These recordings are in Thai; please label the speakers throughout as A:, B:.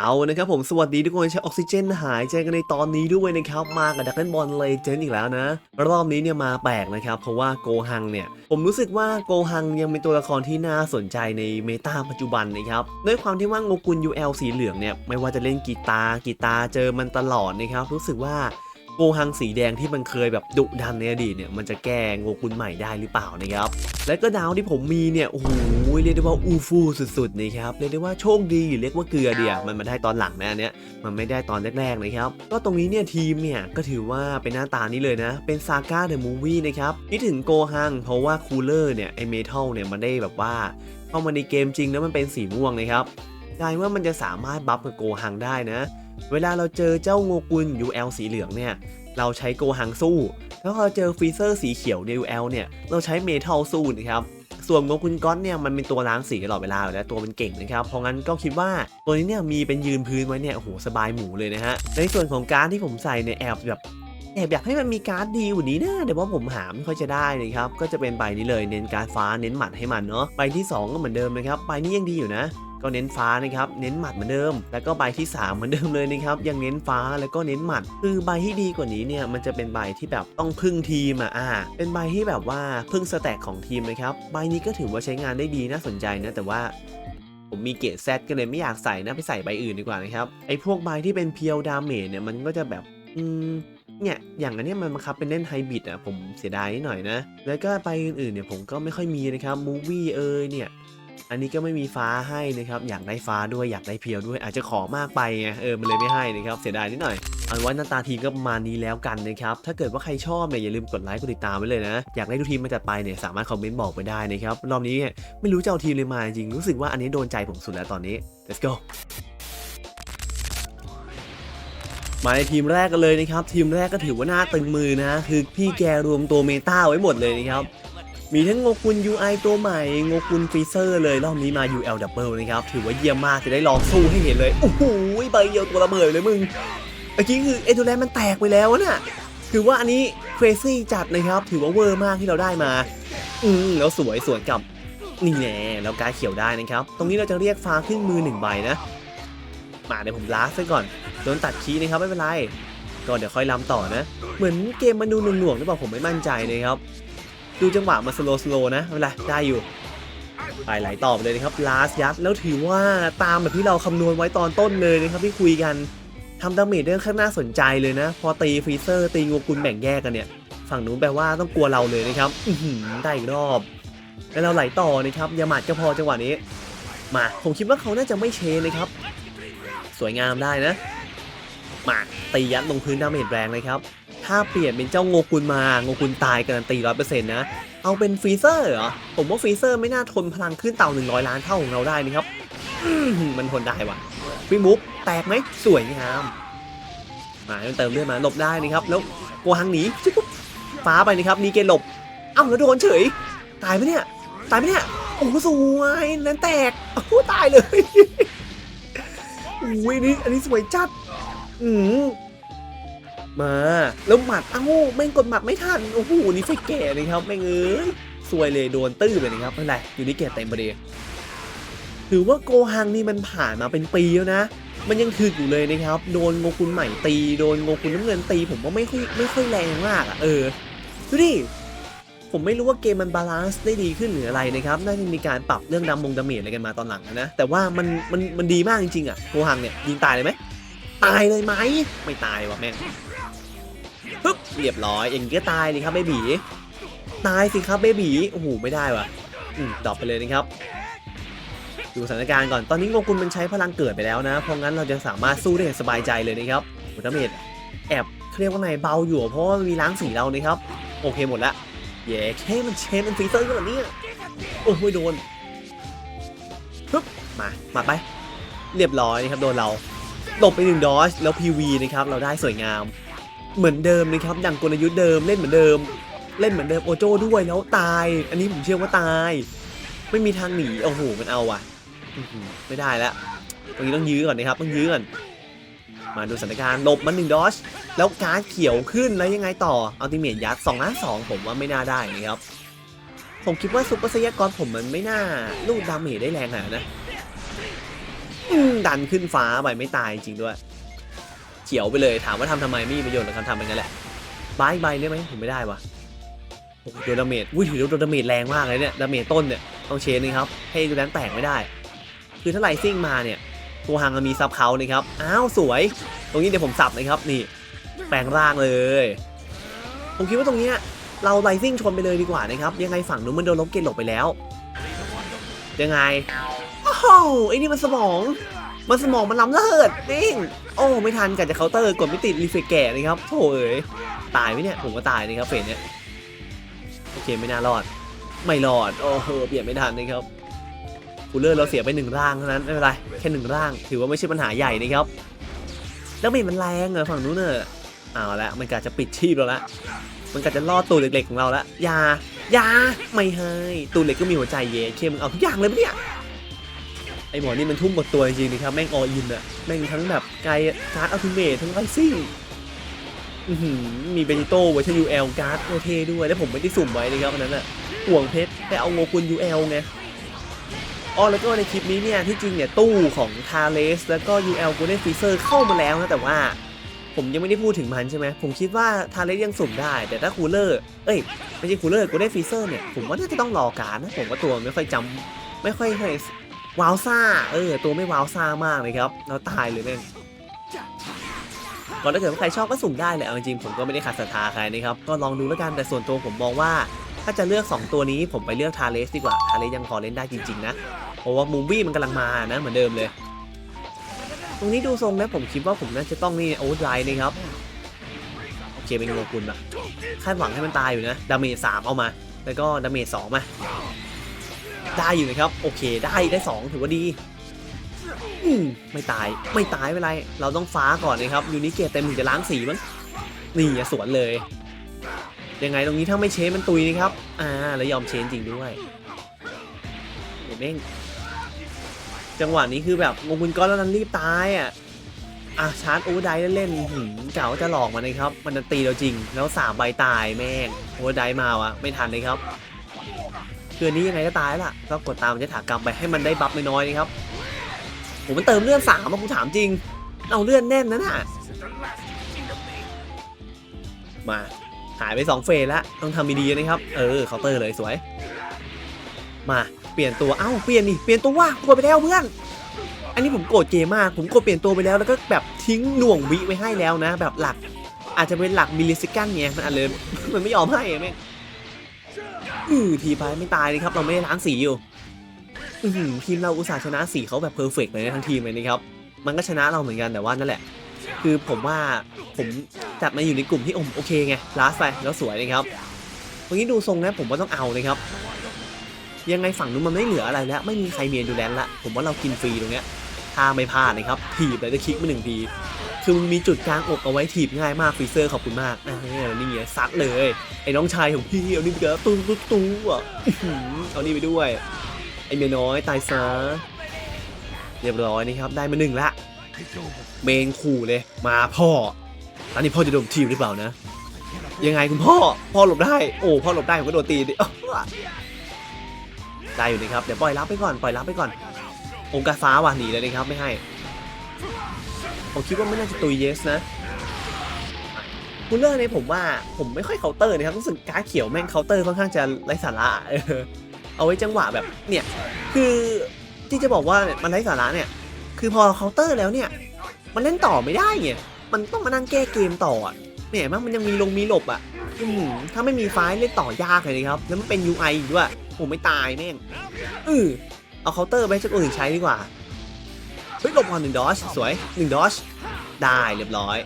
A: เอานะครับผมสวัสดีทุกคนใช้ออกซิเจนหายใจกันในตอนนี้ด้วยนะครับ มากับดักเล่นบอลเลเจนอีกแล้วนะ รอบนี้เนี่ยมาแปลกนะครับ เพราะว่าโกฮังเนี่ย ผมรู้สึกว่าโกฮังยังเป็นตัวละครที่น่าสนใจในเมตาปัจจุบันนะครับ ด้วยความที่ว่าโงกุล UL สีเหลืองเนี่ย ไม่ว่าจะเล่นกีตาร์กีตาร์เจอมันตลอดนะครับ รู้สึกว่า โกฮังสีแดงที่มันเคยแบบดุดันในอดีตเนี่ยมันจะแก้โงกุลใหม่ได้หรือเปล่านะครับ และก็ดาวที่ผมมีเนี่ยโอ้โหเรียกได้ว่าอูฟูสุดๆนะครับเรียกได้ว่าโชคดีเรียกว่าเกลือเดียมันมาได้ตอนหลังนะอันเนี้ยมันไม่ได้ตอนแรกๆนะครับก็ตรงนี้เนี่ยทีมเนี่ยก็ถือว่าเป็นหน้าตานี้เลยนะ เป็นซาก้าเดอะมูวี่นะครับคิดถึงโกฮังเพราะว่าคูลเลอร์เนี่ยไอเมทัลเนี่ยมันได้แบบว่าเข้ามาในเกมจริงแล้วมันเป็นสีม่วงนะครับ กลายว่ามันจะสามารถบัฟกับโกฮังได้นะ เวลาเราเจอเจ้าโงกุล UL สีเหลืองเนี่ย เราใช้โกฮังสู้ แล้วพอเจอฟรีเซอร์สีเขียว UL เนี่ย เราใช้เมทัลสู้นะครับ ส่วนโงกุลก๊อตเนี่ยมันเป็นตัวล้างสีตลอดเวลาอยู่แล้วตัวมันเก่งนะครับ เพราะงั้นก็คิดว่าตัวนี้เนี่ยมีเป็นยืนพื้นไว้เนี่ยโอ้โหสบายหมูเลยนะฮะ ในส่วนของการที่ผมใส่เนี่ยแอบแบบแอบอยากให้มันมีการ์ดดีกว่านี้นะแต่ว่าผมหาไม่ค่อยจะได้นะครับ ก็จะเป็นใบนี้เลยเน้นการดฟ้าเน้นหมัดให้มันเนาะใบที่ 2 ก็เหมือนเดิมนะครับใบนี้ยังดีอยู่นะ ก็เน้นฟ้านะครับเน้นหมัดเหมือนเดิม แล้วก็ใบที่ 3 เหมือนเดิมเลยนะครับยังเน้นฟ้าแล้วก็เน้นหมัด คือใบที่ดีกว่านี้เนี่ยมันจะเป็นใบที่แบบต้องพึ่งทีมอะอ่า เป็นใบที่แบบว่าพึ่งสแต็กของทีมนะครับใบนี้ก็ถือว่าใช้งานได้ดีน่าสนใจนะแต่ว่าผมมีเกรดแซดก็เลยไม่อยากใส่นะไปใส่ใบอื่นดีกว่านะครับไอ้พวกใบที่เป็นเพียวดาเมจเนี่ยมันก็จะแบบอืมเนี่ยอย่างอันนี้มันบังคับเป็นเล่นไฮบริดอะผมเสียดายนิดหน่อยนะ แล้วก็ไปอื่นๆเนี่ยผมก็ไม่ค่อยมีนะครับมูวี่เอยเนี่ย อันนี้ก็ไม่มีฟ้าให้นะครับอยากได้ฟ้าด้วยอยากได้เพียวด้วย อาจจะขอมากไปไงเออมันเลยไม่ให้นะครับเสียดายนิดหน่อยเอาเป็นว่าหน้าตาทีมก็ประมาณนี้แล้วกันนะครับถ้าเกิดว่าใครชอบเนี่ยอย่าลืมกดไลค์กดติดตามไว้เลยนะอยากได้ทุกทีมมาจัดไปเนี่ยสามารถคอมเมนต์บอกไปได้นะครับรอบนี้เนี่ยไม่รู้จะเอาทีมเลยมาจริงรู้สึกว่าอันนี้โดนใจผมสุดแล้วตอนนี้ let's go มาในทีมแรกกันเลยนะครับ ทีมแรกก็ถือว่าหน้าตึงมือนะ คือพี่แกรวมตัวเมตาไว้หมดเลยนะครับ มีทั้งโงกุล UI ตัวใหม่โงกุลฟรีเซอร์เลยรอบนี้มา UL Double นะครับ ถือว่าเยี่ยมมากจะได้ลองสู้ให้เห็นเลยโอ้โหใบเดียวตัวระเบิดเลยมึงเมื่อกี้คือเอทูแลนมันแตกไปแล้วน่ะถือว่าอันนี้ crazy จัดนะครับ ถือว่าเวอร์มากที่เราได้มา อืมแล้วสวยสวนกับนี่แน่แล้วการเขียวได้นะครับ ตรงนี้เราจะเรียกฟ้าขึ้นมือหนึ่งใบนะ มาเดี๋ยวผมล้างซะก่อนโดนตัดคีนะครับไม่เป็นไรก็เดี๋ยวค่อยล้ำต่อนะ เหมือนเกมมันดูหน่วงๆหรือเปล่าผมไม่มั่นใจนะครับ ดูจังหวะมาสโลสโลนะไม่เป็นได้อยู่ไปไหลต่อไปเลยนะครับลาสยัดแล้วถือว่าตามแบบที่เราคำนวณไว้ตอนต้นเลยนะครับที่คุยกันทำดาเมจได้ค่อนข้างน่าสนใจเลยนะ พอตีฟรีเซอร์ตีงูกุลแบ่งแยกกันเนี่ย ฝั่งนู้นแปลว่าต้องกลัวเราเลยนะครับอือหือได้อีกรอบ แล้วเราไหลต่อนะครับยามัดก็พอจังหวะนี้ มาผมคิดว่าเขาน่าจะไม่เชนนะครับ สวยงามได้นะ มาตียัดลงพื้นดาเมจแรงเลยครับ ถ้าเปลี่ยนเป็นเจ้าโงกุลมาโงกุลตายการันตีร้อยเปอร์เซ็นต์นะ เอาเป็นฟรีเซอร์เหรอ ผมว่าฟรีเซอร์ไม่น่าทนพลังขึ้นเต่า 100 ล้านเท่าของเราได้นะครับมันทนได้ว่ะฟิมุกแตกไหมสวยงาม มาเติมเลือดมาหลบได้นะครับ แล้วโกหังหนีชิปุ๊บฟ้าไปนะครับนีเกหลบเอ้าแล้วโดนเฉย ตายไหมเนี่ย ตายไหมเนี่ย โอ้สวยนั้นแตกโอ้ตายเลยอุ้ยนี่อันนี้สวยจัด อืม มา แล้วหมัดเอ้าแม่งกดหมัดไม่ทันโอ้โหนี่ไฟแก่เลยครับแม่งเอ้ยสวยเลยโดนตื้อไปนะครับไม่ไรอยู่นี่เกตเต็มประเดี๋ยวถือว่าโกฮังนี่มันผ่านมาเป็นปีแล้วนะมันยังถึกอยู่เลยนะครับ โดนโงกุลใหม่ตี โดนโงกุลน้ำเงินตี ผมว่าไม่ค่อยไม่ค่อยแรงมากอะ่ะเออดูดิผมไม่รู้ว่าเกมมันบาลานซ์ได้ดีขึ้นหรืออะไรนะครับ น่าจะมีการปรับเรื่องดำมงดาเมจอะไรกันมาตอนหลังนะ แต่ว่ามันมันมันดีมากจริงๆอะโกฮังเนี่ยยิงตายเลยไหมตายเลยไหมไม่ตายว่ะแม่ง ปึ๊บเรียบร้อย อย่างนี้ก็ตายเลยครับเบบีตายสิครับเบบีโอ้โหไม่ได้ว่ะอืมดรอปไปเลยนะครับ ดูสถานการณ์ก่อนตอนนี้โงกุลมันใช้พลังเกิดไปแล้วนะ เพราะงั้นเราจะสามารถสู้ได้อย่างสบายใจเลยนะครับโอ้ดาเมจแอบเขาเรียกว่าไงเบาอยู่เพราะว่ามีล้างสีเรานะครับ โอเคหมดละเย้แค่มันเชนมันฟีเซอร์กันเหรอเนี่ยโอ้ยโดนปึ๊บมามาไป เรียบร้อยนะครับโดนเราหลบไปหนึ่งดอชแล้ว PV นะครับเราได้สวยงาม เหมือนเดิมนะครับดังกลยุทธ์เดิมเล่นเหมือนเดิม เล่นเหมือนเดิมโอโจ้ด้วยแล้วตาย อันนี้ผมเชื่อว่าตาย ไม่มีทางหนีโอ้โหมันเอาว่ะไม่ได้แล้วตรงนี้ต้องยื้อก่อนนะครับต้องยื้อก่อนมาดูสถานการณ์หลบมันหนึ่งดอชแล้วการ์ดเขียวขึ้นแล้วยังไงต่ออัลติเมทยัด2ล้าน2ผมว่าไม่น่าได้นะครับผมคิดว่าซุปเปอร์ไซยากรผมมันไม่น่าลูกดาเมจได้แรงขนาดนะดันขึ้นฟ้าไปไม่ตายจริงด้วย เขียวไปเลยถามว่าทำทำไมไม่มีประโยชน์หรอกครับทำไปงั้นแหละบายใบได้ไหมผมไม่ได้วะโอ้โหโดนดาเมจอุ้ยถือว่าโดนดาเมจแรงมากเลยเนี่ยดาเมจต้นเนี่ยต้องเชนนี่ครับให้ดูแลนแตกไม่ได้ คือถ้าไลซิ่งมาเนี่ยตัวหางมันมีซับเขานะครับอ้าวสวย ตรงนี้เดี๋ยวผมสับนะครับนี่แปลงร่างเลยผมคิดว่าตรงเนี้ยเราไลซิ่งชนไปเลยดีกว่านะครับยังไงฝั่งนู้นมันโดนลบเกตหลบไปแล้ว ยังไงโอ้โหไอ้นี่มันสมอง มันสมองมันล้ำเลิศนิ่ง โอ้ ไม่ทันกันจะเคาน์เตอร์กดไม่ติดรีเฟกแก่นะครับโถ่เอ๋ยตายไหมเนี่ย ผมก็ตายนะครับเฟสเนี้ยโอเคไม่น่ารอด ไม่รอด โอ้โหเปลี่ยนไม่ทันนะครับคูลเลอร์เราเสียไปหนึ่งร่างเท่านั้นไม่เป็นไรแค่หนึ่งร่าง ถือว่าไม่ใช่ปัญหาใหญ่นะครับ แล้วเมจมันแรงเหรอฝั่งนู้นเนอะเอาละมันกะจะปิดชีพเราละมันกะจะล่อตัวเล็กๆของเราละยายาไม่ให้ตัวเล็กก็มีหัวใจเย่เคมึงเอาทุกอย่างเลยปะเนี่ย ไอหมอนี่มันทุ่มหมดตัวจริงๆนะครับ แม่งออินอะแม่งทั้งแบบไกลการ์ดอัลติเมททั้งไรซิ่งมีเบนิโต้เวอร์ชันยูเอลการ์ดโอเทด้วย แล้วผมไม่ได้สุ่มไว้นะครับอันนั้นอะห่วงเพชรแต่เอาโงกุลยูเอลไงอ๋อแล้วก็ในคลิปนี้เนี่ย ที่จริงเนี่ย ตู้ของทาเลสแล้วก็ UL Golden Freezer เข้ามาแล้วนะ แต่ว่าผมยังไม่ได้พูดถึงมันใช่ไหม ผมคิดว่าทาเลสยังสุ่มได้ แต่ถ้าคูลเลอร์ เอ้ย ไม่ใช่คูลเลอร์ Golden Freezer เนี่ย ผมว่าน่าจะต้องรอการนะ ผมว่าตัวไม่ค่อยจำไม่ค่อยเคย ว้าวซ่า เออ ตัวไม่ว้าวซ่ามากเลยครับเราตายเลยแม่งก็ถ้าเกิดว่าใครชอบก็สุ่มได้แหละเอาจริงผมก็ไม่ได้ขัดศรัทธาใครนะครับ ก็ลองดูแล้วกัน แต่ส่วนตัวผมมองว่า ถ้าจะเลือก 2 ตัวนี้ผมไปเลือกทาเลสดีกว่า ทาเลสยังพอเล่นได้จริง ๆ นะ เพราะว่ามูวี่มันกำลังมานะ เหมือนเดิมเลย ตรงนี้ดูทรงนะผมคิดว่าผมน่าจะต้องนี่โอ้ไลน์นะครับ โอเคเป็นโงกุลอะคาดหวังให้มันตายอยู่นะ ดาเมจสามเอามา แล้วก็ดาเมจสองมา ได้อยู่นะครับ โอเคได้ได้สองถือว่าดีอืมไม่ตายไม่ตายไม่เป็นไร เราต้องฟ้าก่อนนะครับยูนิเกตเต็มถึงจะล้างสีมั้งนี่อะสวนเลย ยังไงตรงนี้ถ้าไม่เชนมันตุยนะครับ อ่าแล้วยอมเชนจริงด้วยโอ้เม่งจังหวะนี้คือแบบงงคุณก้อนแล้วนั้นรีบตายอะอะชาร์จโอเวอร์ไดเล่นๆหืมเก่าจะหลอกมันนะครับ มันจะตีเราจริงแล้วสามใบตายแม่งโอเวอร์ไดมาวะไม่ทันเลยครับ เดือนนี้ยังไงก็ตายละก็กดตามมันจะถากรรมไปให้มันได้บัฟน้อยๆนะครับผมมันเติมเลือดสามมาผมถามจริง เอาเลือดแน่นนะน่ะมาหายไปสองเฟสแล้วต้องทำดีๆนะครับ เออเคาน์เตอร์เลยสวย มาเปลี่ยนตัวเอ้าเปลี่ยนดิเปลี่ยนตัวว่ากดไปแล้วเพื่อน อันนี้ผมโกรธเกมมากผมกดเปลี่ยนตัวไปแล้วแล้วก็แบบทิ้งหน่วงวิไว้ให้แล้วนะ แบบหลัก อาจจะเป็นหลักมิลลิสิกันเนี่ยมันอาจเลยมันไม่ยอมให้อะแม่ง อือทีไปไม่ตายเลยครับเราไม่ได้ล้างสีอยู่อือทีมเราอุตส่าห์ชนะสีเขาแบบเพอร์เฟกต์เลยนะทั้งทีมเลยนะครับมันก็ชนะเราเหมือนกันแต่ว่านั่นแหละ คือผมว่าผมจัดมาอยู่ในกลุ่มที่อมโอเคไงลาสไปแล้วสวยนะครับวันนี้ดูทรงนะผมว่าต้องเอานะครับ ยังไงฝั่งนู้นมันไม่เหลืออะไรแล้ว ไม่มีใครเมียนดูแลนละผมว่าเรากินฟรีตรงเนี้ยถ้าไม่พลาดนะครับถีบเลยจะคลิกมาหนึ่งที คือมันมีจุดกลางอกเอาไว้ถีบง่ายมากฟรีเซอร์ขอบคุณมากอ่านี่ไงซัดเลย ไอ้น้องชายของพี่เอานี่ไปเถอะตู้งตู้ตู้อะเอานี่ไปด้วย ไอ้เมียน้อยตายซะเรียบร้อยนี่ครับได้มาหนึ่งละเมนขู่เลยมาพ่อ ตอนนี้พ่อจะโดนทีมหรือเปล่านะ ยังไงคุณพ่อ พ่อหลบได้ โอ้พ่อหลบได้ผมก็โดนตีดิได้อยู่นะครับเดี๋ยวปล่อยรับไปก่อนปล่อยรับไปก่อน องค์กาฟ้าว่ะหนีเลยนะครับไม่ให้ ผมคิดว่าไม่น่าจะตุยเยสนะคุณเลอร์เนี่ยผมว่าผมไม่ค่อยเคาน์เตอร์นะครับรู้สึกการ์ดเขียวแม่งเคาน์เตอร์ค่อนข้างจะไร้สาระเอาไว้จังหวะแบบเนี่ยคือที่จะบอกว่ามันไร้สาระเนี่ย คือพอเคาน์เตอร์แล้วเนี่ย มันเล่นต่อไม่ได้ไงมันต้องมานั่งแก้เกมต่อเนี่ยมั้งมันยังมีลงมีหลบอะถ้าไม่มีไฟเล่นต่อยากเลยนะครับ แล้วมันเป็น UI อีกด้วยผมไม่ตายแม่งเออเอาเคาน์เตอร์ไปให้คนอื่นใช้ดีกว่า เฮ้ยหลบก่อนหนึ่งดอชสวยหนึ่งดอชได้เรียบร้อย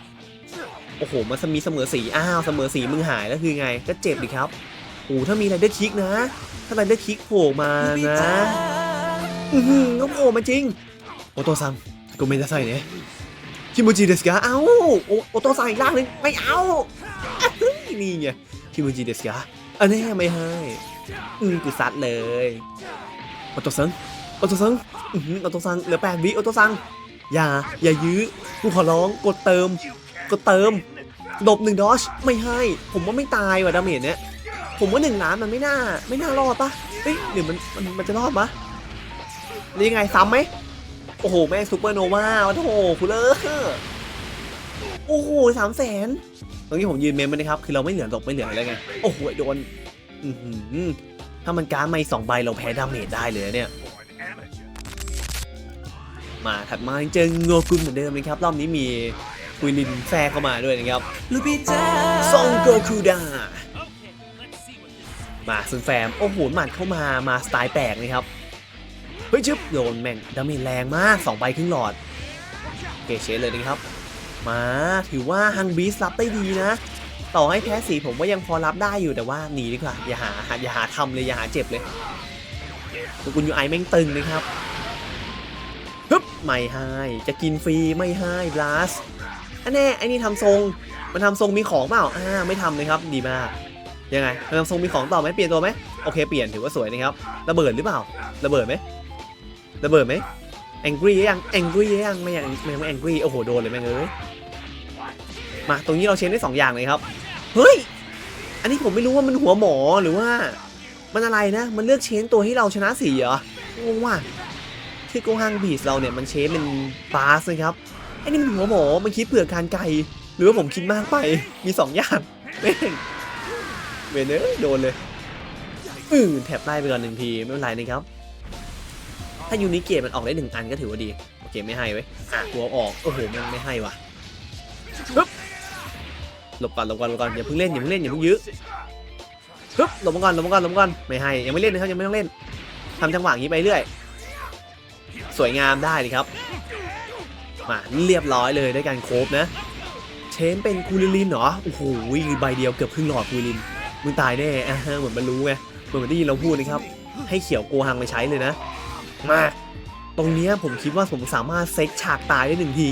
A: โอ้โห มันมีเสมอสีอ้าวเสมอสีมึงหายแล้วคือไงก็เจ็บดิครับโอ้หถ้ามีไรเดอร์คิกนะ ถ้าไรเดอร์คิกโผล่มานะอือหือก็โผล่มาจริง โอโตซังกูไม่ได้ใส่เนี่ยคิโมจิเดสกาเอ้าโอโอโตซังอีกร่างหนึงไม่เอาอะเฮ้ยนี่ไงคิโมจิเดสกาอันนี้ไม่ให้อืมกูซัดเลยโอโตซัง อโตซังอือหือโอโตซังเหลือแปดวิโอโตซังอย่า อย่ายื้อกูขอร้องกดเติม กดเติมดบหนึ่งดอชไม่ให้ ผมว่าไม่ตายว่ะดาเมจเนี้ยผมว่าหนึ่งล้านมันไม่น่า ไม่น่ารอดปะเฮ้ยหรือมันมันมันจะรอดปะหรือยังไงซ้ำไหมโอ้โห แม่ซูเปอร์โนวาโอ้โหคูเลอร์โอ้โหสามแสนตรงนี้ผมยืนเมมไปนะครับ คือเราไม่เหลือตกไม่เหลืออะไรไง โอ้โหโดนอือหือถ้ามันการ์ดไม่สองใบเราแพ้ดาเมจได้เลยเนี่ย มาถัดมาเจอโงกุนเหมือนเดิมนะครับรอบนี้มีคุยลินแฟร์เข้ามาด้วยนะครับ
B: ลูบิจ้า
A: ซองโกคูดามาซุนแฟมโอ้โหหมัดเข้ามามาสไตล์แปลกนะครับเฮ้ยชึบโดนแม่งดาเมจแรงมาก2ใบครึ่งหลอดเกเชเลยนะครับ มาถือว่าฮังบีสรับได้ดีนะ ต่อให้แพ้สีผมว่ายังพอรับได้อยู่แต่ว่าหนีดีกว่าอย่าหาอย่าหาทำเลยอย่าหาเจ็บเลยตัวกุญยูไอแม่งตึงนะครับ ฮึบไม่ให้จะกินฟรีไม่ให้บลัสอันแน่ไอ้นี่ทำทรงมันทำทรงมีของเปล่าอ่าไม่ทำเลยครับดีมากยังไงมันทำทรงมีของต่อไหมเปลี่ยนตัวไหมโอเคเปลี่ยนถือว่าสวยนะครับระเบิดหรือเปล่าระเบิดไหมระเบิดไหมแองกี้ยังแองกี้ยังไม่ยังไม่แองกี้โอ้โหโดนเลยแม่งเอ้ยมาตรงนี้เราเชนได้สองอย่างเลยครับเฮ้ยอันนี้ผมไม่รู้ว่ามันหัวหมอหรือว่า มันอะไรนะ มันเลือกเชนตัวให้เราชนะสีเหรองงว่ะ คือโกฮังบีสเราเนี่ยมันเชนเป็นบาสนะครับไอ้นี่มันหัวหมอมันคิดเผื่อการไกล หรือว่าผมคิดมากไปมีสองอย่างแม่งเวนเนอร์โดนเลยอือแถบไล่ไปก่อนหนึ่งทีไม่เป็นไรนะครับ ถ้ายูนิเกตมันออกได้หนึ่งอันก็ถือว่าดี โอเคไม่ให้ไว้อะหัวออก โอ้โหม่งไม่ให้ว่ะปึ๊บหลบก่อนหลบก่อนหลบก่อนอย่าเพิ่งเล่นอย่าเพิ่งเล่นอย่าเพิ่งยื้อปึ๊บหลบมาก่อนหลบมาก่อนหลบมาก่อนไม่ให้ยังไม่เล่นนะครับยังไม่ต้องเล่นทำจังหวะอย่างนี้ไปเรื่อย สวยงามได้เลยครับ มาเรียบร้อยเลยด้วยการโคบนะ เชนเป็นคูลิลินเหรอ โอ้โหใบเดียวเกือบครึ่งหลอดคูลิลิน มึงตายแน่อะเหมือนมันรู้ไง เหมือนมันได้ยินเราพูดนะครับ ให้เขียวโกหังไปใช้เลยนะ มา ตรงนี้ผมคิดว่าผมสามารถเซ็กฉากตายได้หนึ่งที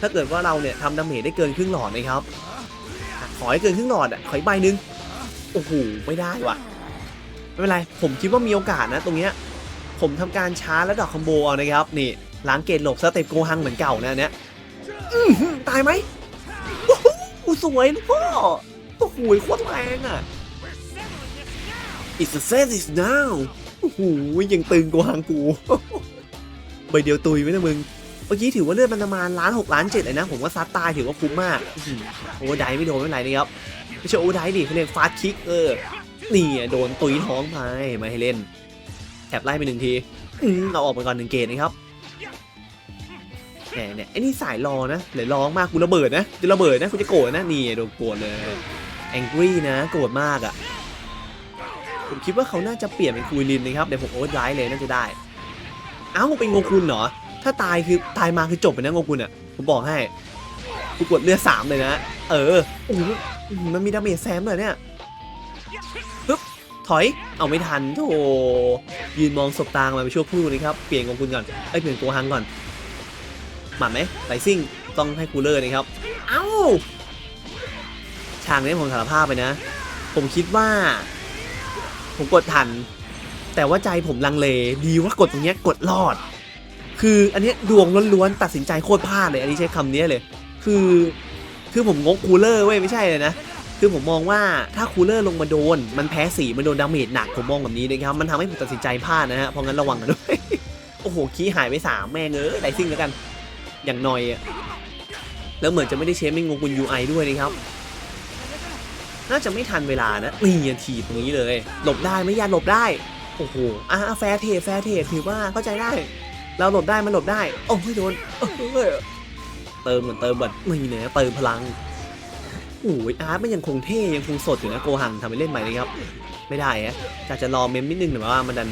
A: ถ้าเกิดว่าเราเนี่ยทำดาเมจได้เกินครึ่งหลอดนะครับ ขอให้เกินครึ่งหลอดอะ ขออีกใบหนึ่งโอ้โห ไม่ได้ว่ะ ไม่เป็นไร ผมคิดว่ามีโอกาสนะ ตรงเนี้ย ผมทำการช้าและดอกคอมโบเอานะครับนี่ล้างเกตหลบสเต็ปโกหังเหมือนเก่านะอันเนี้ยตายไหมโอ้โหสวยลูกพ่อโอ้โหโคตรแรงอะ It's a set is now โอ้โหยังตึงโกว่าหางกูใบเดียวตุยไหมนะมึงเมื่อกี้ถือว่าเลือดมันประมาณล้านหกล้านเจ็ดเลยนะ ผมว่าซัดตายถือว่าคุ้มมากอื้อหือโอ้ไดไม่โดนไม่เป็นไรนะครับไม่ใช่โอ้ไดดิเขาเรียกฟาสคิกเออนี่โดนตุยท้องไปไม่ให้เล่น แถบไล่ไปหนึ่งทีเราออกไปก่อนหนึ่งเกตนะครับแหมเนี่ยไอ้นี่สายรอนะเหลือร้องมากกูระเบิดนะจะระเบิดนะกูจะโกรธนะนี่โดนโกรธเลยแองกี้นะโกรธมากอะผมคิดว่าเขาน่าจะเปลี่ยนเป็นคูลินนะครับเดี๋ยวผมโอ๊ตไลท์เลยน่าจะได้เอ้าเป็นโงกุนเหรอถ้าตายคือตายมาคือจบไปนะโงกุนอะผมบอกให้กูกดเลือดสามเลยนะ เออโอ้โหมันมีดาเมจแซมเลยเนี่ย ถอย เอาไม่ทันโธ่ยืนมองศพตางมาไปชั่วครู่นะครับ เปลี่ยนโงกุนก่อนเอ้ยเปลี่ยนตัวฮังก่อนหมัดไหมไลซิ่งต้องให้คูลเลอร์นะครับ เอ้าฉากนี้ผมสารภาพไปนะ ผมคิดว่า ผมกดทัน แต่ว่าใจผมลังเลดีว่ากดตรงเนี้ยกดรอด คืออันนี้ดวงล้วนๆตัดสินใจโคตรพลาดเลย อันนี้ใช้คำนี้เลย คือ คือผมงกคูลเลอร์เว้ยไม่ใช่เลยนะ คือผมมองว่าถ้าคูลเลอร์ลงมาโดน มันแพ้สีมันโดนดาเมจหนักผมมองแบบนี้นะครับมันทำให้ผมตัดสินใจพลาดนะฮะเพราะงั้นระวังกันด้วยโอ้โหคีหายไปสามแม่งเอ้ยไดซิ่งแล้วกัน อย่างหน่อยอะแล้วเหมือนจะไม่ได้เชฟไม่งงกุน UI ด้วยนะครับน่าจะไม่ทันเวลานะนี่ยันถีบตรงนี้เลย หลบได้ไม่ยาหลบได้ โอ้โหอะแฟร์เทรดแฟร์เทรดถือว่าเข้าใจได้ เราหลบได้มันหลบได้ โอ้ยโดนเติมเหมือนเติมแบบนี่เนี่ยเติมพลัง อ้ยอาร์ตมันยังคงเท่ยังคงสดอยู่นะโกหังทำไปเล่นใหม่นะครับ ไม่ได้ฮะอยากจะรอเมมนิดนึงแต่ว่ามันดัน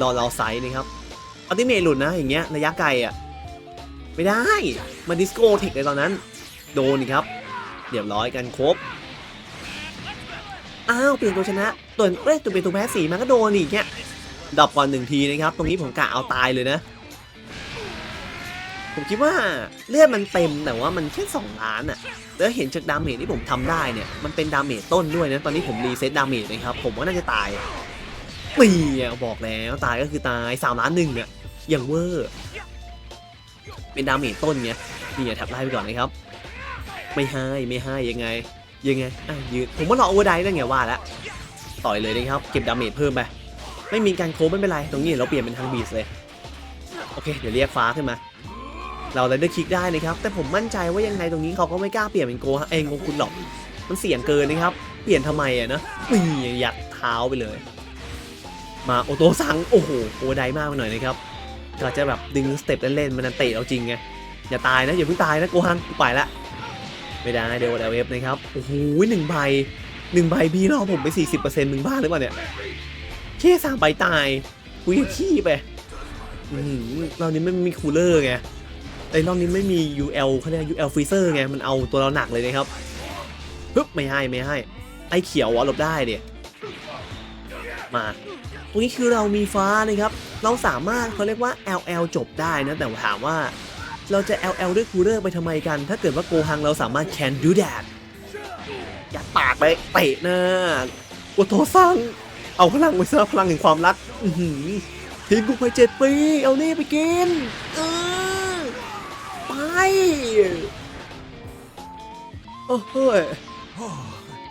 A: รอเราไซส์นะครับอัลติเมทหลุดนะอย่างเงี้ยระยะไกลอะไม่ได้มาดิสโก้เทคเลยตอนนั้น โดนครับเรียบร้อยกันครบอ้าวเปลี่ยนตัวชนะตัวเอ้ยตัวเป็นตัวแพ้สีมันก็โดนอีกเนี่ยดับก่อนหนึ่งทีนะครับ ตรงนี้ผมกะเอาตายเลยนะ ผมคิดว่าเลือดมันเต็มแต่ว่ามันแค่สองล้านอะแล้วเห็นจากดาเมจที่ผมทำได้เนี่ยมันเป็นดาเมจต้นด้วยนะตอนนี้ผมรีเซ็ตดาเมจนะครับผมว่าน่าจะตายปีบอกแล้วตายก็คือตายสามล้านหนึ่งอะอย่างเวอร์เป็นดาเมจต้นไงนี่ไงแท็บไล่ไปก่อนนะครับ ไม่ให้ไม่ให้ยังไง ยังไงอะยืนผมว่าราโอเวอร์ไดได้ไงว่าแล้วต่อยเลยนะครับ เก็บดาเมจเพิ่มไป ไม่มีการโค้งไม่เป็นไร ตรงนี้เราเปลี่ยนเป็นทางบีสเลย โอเค เดี๋ยวเรียกฟ้าขึ้นมา เราเลยได้คลิกได้นะครับ แต่ผมมั่นใจว่ายังไงตรงนี้เขาก็ไม่กล้าเปลี่ยนเป็นโกเองโงคุณหรอก มันเสี่ยงเกินนะครับ เปลี่ยนทำไมอะนะนี่ยัดเท้าไปเลย มาโอโตซัง โอ้โหโอไดมากไปหน่อยนะครับก็จะแบบดึงสเต็ปเล่นๆมันเตะเราจริงไง อย่าตายนะอย่าเพิ่งตายนะโกฮังไปละ ไม่ได้เดี๋ยวเดวเอฟนะครับ โอ้โหหนึ่งใบหนึ่งใบพี่รอผมไป40%มึงบ้าหรือเปล่าเนี่ยแค่สามใบตายกูยังขี้ไปอื้อหือเรานี้ไม่มีคูลเลอร์ไง ไอ้รอบนี้ไม่มี UL เขาเรียก UL freezer ไง มันเอาตัวเราหนักเลยนะครับฮึบไม่ให้ไม่ให้ ไอ้เขียววะหลบได้เดี๋ยมา ตรงนี้คือเรามีฟ้านะครับ เราสามารถเขาเรียกว่า LL จบได้นะ แต่ถามว่า เราจะ LL ด้วยคูเลอร์ไปทำไมกัน ถ้าเกิดว่าโกฮังเราสามารถ can do that อยัดปากไปเตะหน้าโอโตซังเอาพลังไปซะพลังแห่งความรักหือทิ้งกูไปเจ็ดปี เอานี่ไปกิน เออ โอ้โหย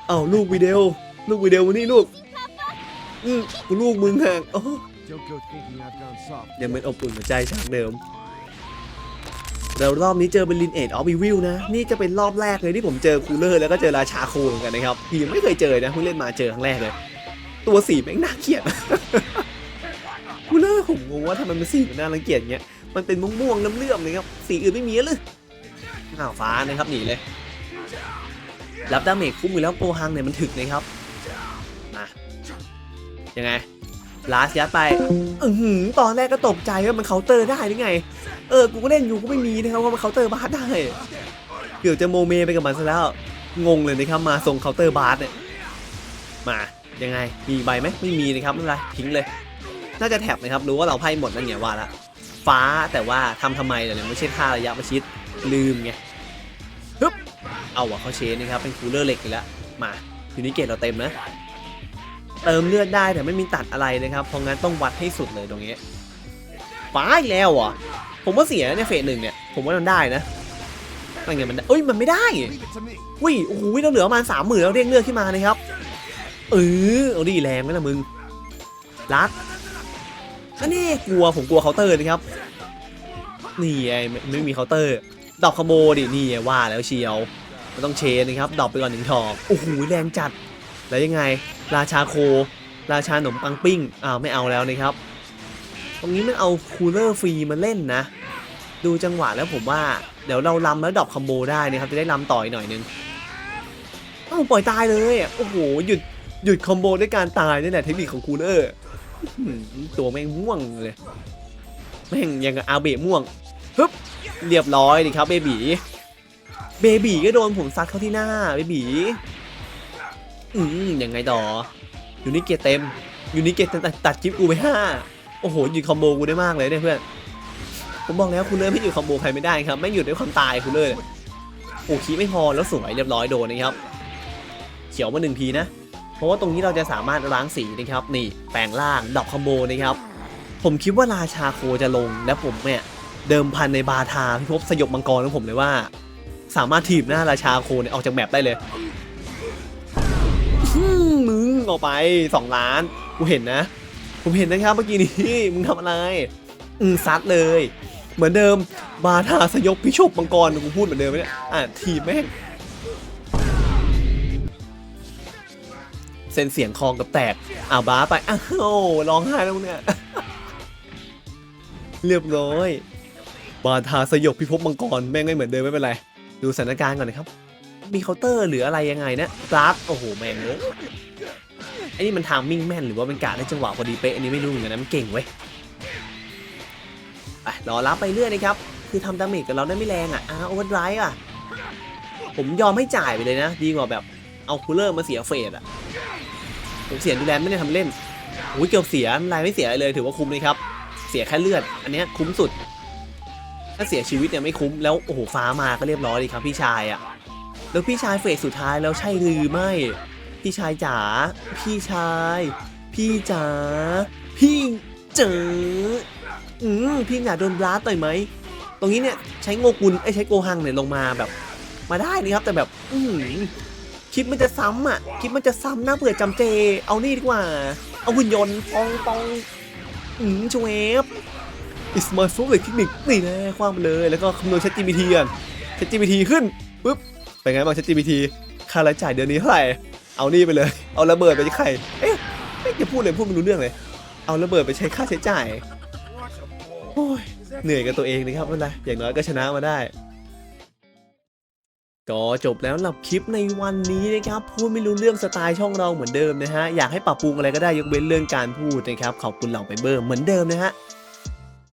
A: เอาลูกวิดีโอลูกวิดีโอมานี่ลูกอืมกูลูกมึงห่างโอ้ยังเป็นอบอุ่นหัวใจฉากเดิมแล้วรอบนี้เจอเป็นลินเอ็ดออฟอีวิลนะ นี่จะเป็นรอบแรกเลยที่ผมเจอคูลเลอร์แล้วก็เจอราชาโคเหมือนกันนะครับพี่ยังไม่เคยเจอนะเพิ่งเล่นมาเจอครั้งแรกเลย ตัวสีแม่งน่าเกลียดคูลเลอร์ผมงงว่าทำไมมันสีมันน่ารังเกียจเงี้ยมันเป็นม่วงๆน้ำเลื่อมเลยครับสีอื่นไม่มีเลยอ้าวฟ้านะครับหนีเลย รับดาเมจคุ้มอแล้วโกฮังเนี่ยมันถึกนะครับมายังไงลาสยัดไปอือหือตอนแรกก็ตกใจว่ามันเคาน์เตอร์ได้หรือไง เออ กูก็เล่นอยู่ก็ไม่มีนะครับว่ามันเคาน์เตอร์บาสได้ เกือบจะโมเมไปกับมันซะแล้ว งงเลยนะครับมาทรงเคาน์เตอร์บาสเนี่ย มายังไง มีใบไหมไม่มีนะครับไม่เป็นไรทิ้งเลย น่าจะแท็บนะครับ รู้ว่าเราไพ่หมดนั่นไงว่าละ ฟ้าแต่ว่าทำทำไมล่ะเนี่ยไม่ใช่ค่าระยะประชิดลืมไง เอาว่ะเขาเชนนะครับเป็นคูลเลอร์เหล็กอีกแล้วมาทีนี้เกตเราเต็มนะเติมเลือดได้แต่ไม่มีตัดอะไรนะครับเพราะงั้นต้องวัดให้สุดเลยตรงนี้ป้าอีกแล้วอะผมว่าเสียเนี่ยเฟสหนึ่งเนี่ยผมว่ามันได้นะอะไรเงี้ยมันเอ้ยมันไม่ได้
B: Leave it to me.
A: วิโอ้โหเราเหลือประมาณสามหมื่นแล้วเรียกเลือดขึ้นมานะครับเออเอาดีแรงไหมล่ะมึงรัดอันนี้กลัวผมกลัวเคาน์เตอร์นะครับนี่ไงไม่ไม่มีเคาน์เตอร์ดอกขโมดินี่ไงว่าแล้วเชียว มันต้องเชนนะครับดอกไปก่อนหนึ่งทองโอ้โหแรงจัด แล้วยังไง ราชาโค ราชาขนมปังปิ้งอ้าวไม่เอาแล้วนะครับ ตรงนี้มันเอาคูลเลอร์ฟรีมาเล่นนะ ดูจังหวะแล้วผมว่าเดี๋ยวเราลำแล้วดรอปคอมโบได้นะครับจะได้ลำต่ออีกหน่อยนึงเอ้าปล่อยตายเลยอะโอ้โหหยุดหยุดคอมโบด้วยการตายนี่แหละเทคนิคของคูลเลอร์ตัวแม่งม่วงเลยแม่งยังกับอาเบะม่วงฮึบเรียบร้อยดิครับเบบี เบบีก็โดนผมซัดเข้าที่หน้าเบบีอืมยังไงต่อยูนิเกตเต็มยูนิเกตตัดตัดจิ๊บกูไปห้าโอ้โหหยุดคอมโบกูได้มากเลยเนี่ยเพื่อนผมบอกแล้วคุณเลอร์ไม่หยุดคอมโบใครไม่ได้ครับไม่หยุดด้วยความตายคุณเลยโอ้คีไม่พอแล้วสวยเรียบร้อยโดนนะครับเขียวมาหนึ่งทีนะเพราะว่าตรงนี้เราจะสามารถล้างสีนะครับ นี่แปลงร่างดอกคอมโบนะครับ ผมคิดว่าราชาโคจะลงและผมเนี่ยเดิมพันในบาทาพิภพสยบมังกรของผมเลยว่า สามารถถีบหน้าราชาโคเนี่ยออกจากแมปได้เลยมึงออกไปสองล้านกูเห็นนะ ผมเห็นนะครับเมื่อกี้นี้มึงทำอะไร อืมซัดเลย เหมือนเดิมบาทาสยบพิชบมังกรกูพูดเหมือนเดิมไหมเนี่ยอะทีบแม่งเส้นเสียงคองกับแตกอ่าบ้าไปอ้าวร้องไห้แล้วเนี่ยเรียบร้อย บาทาสยบพิภพมังกรแม่งไม่เหมือนเดิมไม่เป็นไร ดูสถานการณ์ก่อนนะครับ มีเคาน์เตอร์หรืออะไรยังไงนะกราฟโอ้โหแม่งเลยไอ้นี่มันทางมิ่งแม่นหรือว่าเป็นการได้จังหวะพอดีเป๊ะอันนี้ไม่รู้เหมือนกันนะมันเก่งเว้ยไปรอรับไปเรื่อยนะครับ คือทำดาเมจกับเราได้ไม่แรงอะอ้าโอเวอร์ไดรฟ์อะ ผมยอมให้จ่ายไปเลยนะ ดีกว่าแบบเอาคูลเลอร์มาเสียเฟสอะ ผมเสียดูแลไม่ได้ทำเล่นโอ้ยเกือบเสียไม่ไรไม่เสียเลยถือว่าคุ้มเลยครับ เสียแค่เลือด อันนี้คุ้มสุด ถ้าเสียชีวิตเนี่ยไม่คุ้มแล้วโอ้โหฟ้ามาก็เรียบร้อยดีครับพี่ชายอะแล้วพี่ชายเฟสสุดท้ายแล้วใช่หรือไม่ พี่ชายจ๋าพี่ชาย พี่จ๋าพี่เจออืมพี่อยาโดนบลัสต่อยไหมตรงนี้เนี่ยใช้โงกุลไอ้ใช้โกหังเนี่ยลงมาแบบ มาได้นี่ครับแต่แบบอืมคิดมันจะซ้ำอะคิดมันจะซ้ำน่าเบื่อจำเจ เอานี่ดีกว่า เอาหุ่นยนต์ปองปองอืมชเวฟ It's my favorite technique นี่แน่คว้างไปเลย แล้วก็คำนวณ ChatGPT กัน ChatGPT ขึ้นปุ๊บเป็นไงบ้าง ChatGPT ค่ารายจ่ายเดือนนี้เท่าไหร่ เอานี่ไปเลย เอาระเบิดไปใช้ใครเอ๊ะไม่จะพูดเลยพูดไม่รู้เรื่องเลย เอาระเบิดไปใช้ค่าใช้จ่ายโอ้ยเหนื่อยกับตัวเองนะครับไม่เป็นไรอย่างน้อยก็ชนะมาได้ก็จบแล้วสำหรับคลิปในวันนี้นะครับพูดไม่รู้เรื่องสไตล์ช่องเราเหมือนเดิมนะฮะอยากให้ปรับปรุงอะไรก็ได้ยกเว้นเรื่องการพูดนะครับขอบคุณเหล่าไปเบอร์เหมือนเดิมนะฮะ